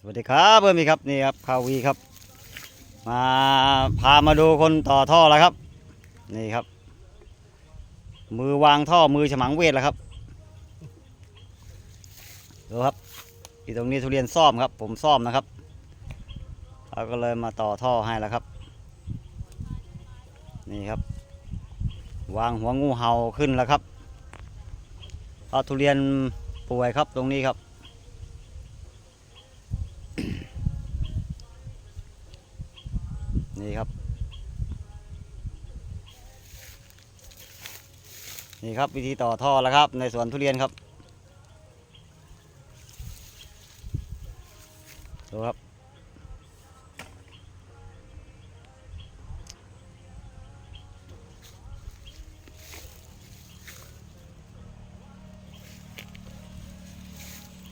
สวัสดีครับเพื่อนมีครับนี่ครับคาวีครับ มาพามาดูคนต่อท่อแล้วครับ นี่ครับ มือวางท่อมือฉมังเวทแล้วครับดูครับที่ตรงนี้ทุเรียนซ่อมครับ ผมซ่อมนะครับเราก็เลยมาต่อท่อให้แล้วครับ นี่ครับ วางหัวงูเห่าขึ้นแล้วครับเอาทุเรียนป่วยครับตรงนี้ครับ นี่ครับ นี่ครับวิธีต่อท่อแล้วครับ ในสวนทุเรียนครับ ดูครับ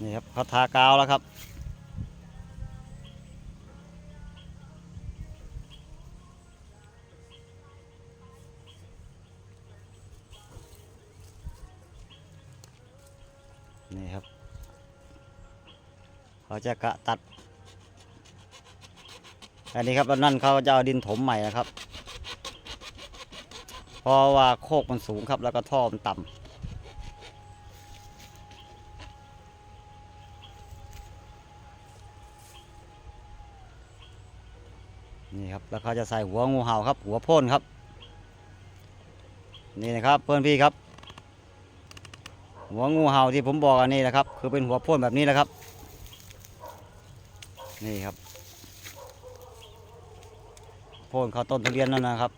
นี่ครับเขาทากาวแล้วครับ นี่ครับ เขาจะกะตัด อันนี้ครับแล้วนั่นเขาจะเอาดินถมใหม่นะครับ เพราะว่าโคกมันสูงครับแล้วก็ท่อมันต่ำนี่ครับแล้วเขาจะใส่หัวงูเห่าครับ หัวพ่นครับ นี่นะครับเพื่อนพี่ครับ หัวงูเห่าที่ผมบอกอันนี้นะครับ คือเป็นหัวพ่นแบบนี้แหละครับ นี่ครับพ่นเข้าต้นทุเรียนนั่นนะครับ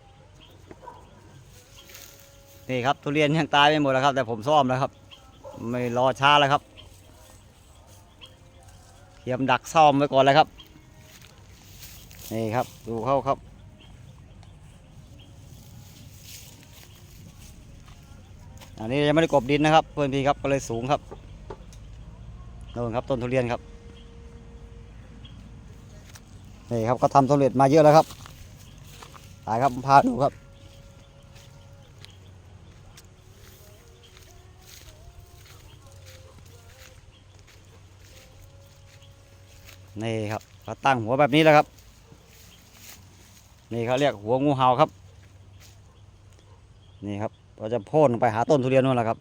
นี่ครับทุเรียนยังตายไม่หมดแล้วครับ แต่ผมซ่อมแล้วครับ ไม่รอช้าแล้วครับเทียมดักซ่อมไว้ก่อนเลยครับ นี่ครับดูเข้าครับ อันนี้ยังไม่ได้กบดินนะครับเพื่อนพี่ครับก็เลยสูงครับโน่นครับต้นทุเรียนครับนี่ครับก็ทำสำเร็จมาเยอะแล้วครับถ่ายครับพาดูครับนี่ครับเขาตั้งหัวแบบนี้แล้วครับ นี่เขาเรียกหัวงูเห่าครับ นี่ครับ เราจะโพ่นไปหาต้นทุเรียนนู่นแหละครับ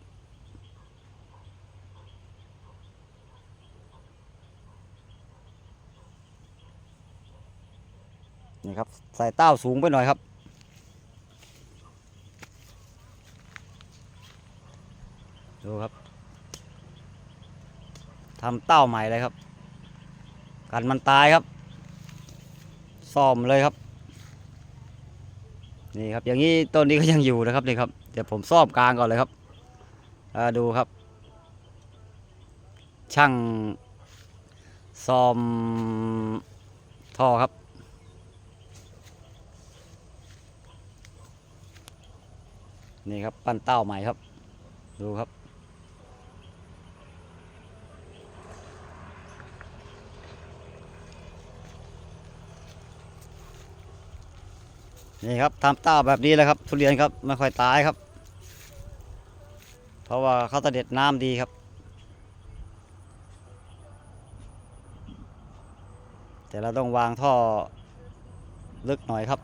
นี่ครับ ใส่เต้าสูงไปหน่อยครับ ดูครับทำเต้าใหม่เลยครับ กันมันตายครับซ่อมเลยครับ นี่ครับ อย่างนี้ต้นนี้ก็ยังอยู่นะครับนี่ครับ ดี๋ยวผมซ่อมกลางก่อนเลยครับดูครับ ช่างซ่อมท่อครับ นี่ครับปั้นเต้าใหม่ครับ ดูครับนี่ครับทำเต้าแบบนี้แหละครับ ทุเรียนครับไม่ค่อยตายครับ เพราะว่าเขาเด็จน้ำดีครับ แต่เราต้องวางท่อลึกหน่อยครับ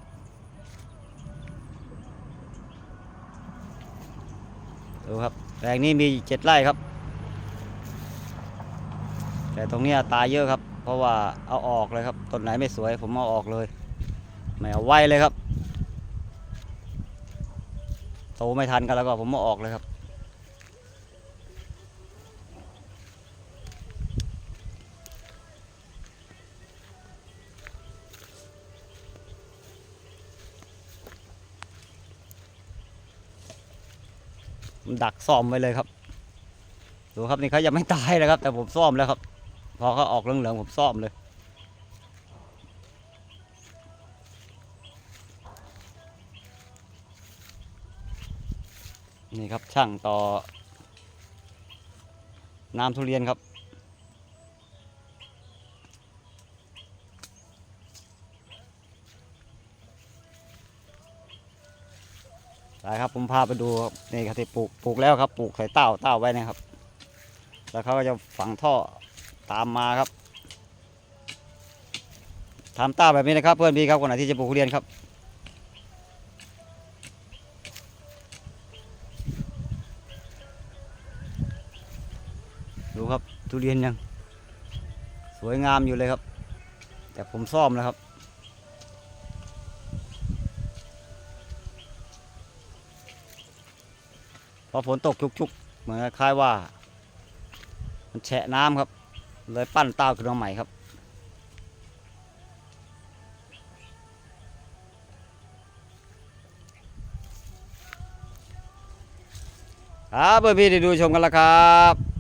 ดูครับแปลงนี้มีเจ็ดไร่ครับ แต่ตรงนี้ตายเยอะครับ เพราะว่าเอาออกเลยครับต้นไหนไม่สวยผมเอาออกเลยไม่เอาไว้เลยครับโตไม่ทันกันแล้วก็ผมมาออกเลยครับ ผมดักซ่อมไว้เลยครับ ดูครับนี่เขายังไม่ตายนะครับ แต่ผมซ่อมแล้วครับ พอเขาออกเหลืองๆผมซ่อมเลย นี่ครับช่างต่อ น้ำทุเรียนครับ ไปครับผมพาไปดูครับนี่ครับที่ปลูกปลูกแล้วครับ ปลูกใส่เต้าเต้าไว้นะครับ แล้วเขาก็จะฝังท่อตามมาครับทำต้าแบบนี้นะครับ เพื่อนพี่ครับคนไหนที่จะปลูกทุเรียนครับ ดูครับทุเรียนยัง สวยงามอยู่เลยครับ แต่ผมซ่อมแล้วครับ อฝนตกชุกๆเหมือนคล้ายว่า มันแฉะน้ำครับ เลยปั้นเต้าขึ้นมาใหม่ครับ ครับเพื่อนพี่ได้ดูชมกันแล้วครับ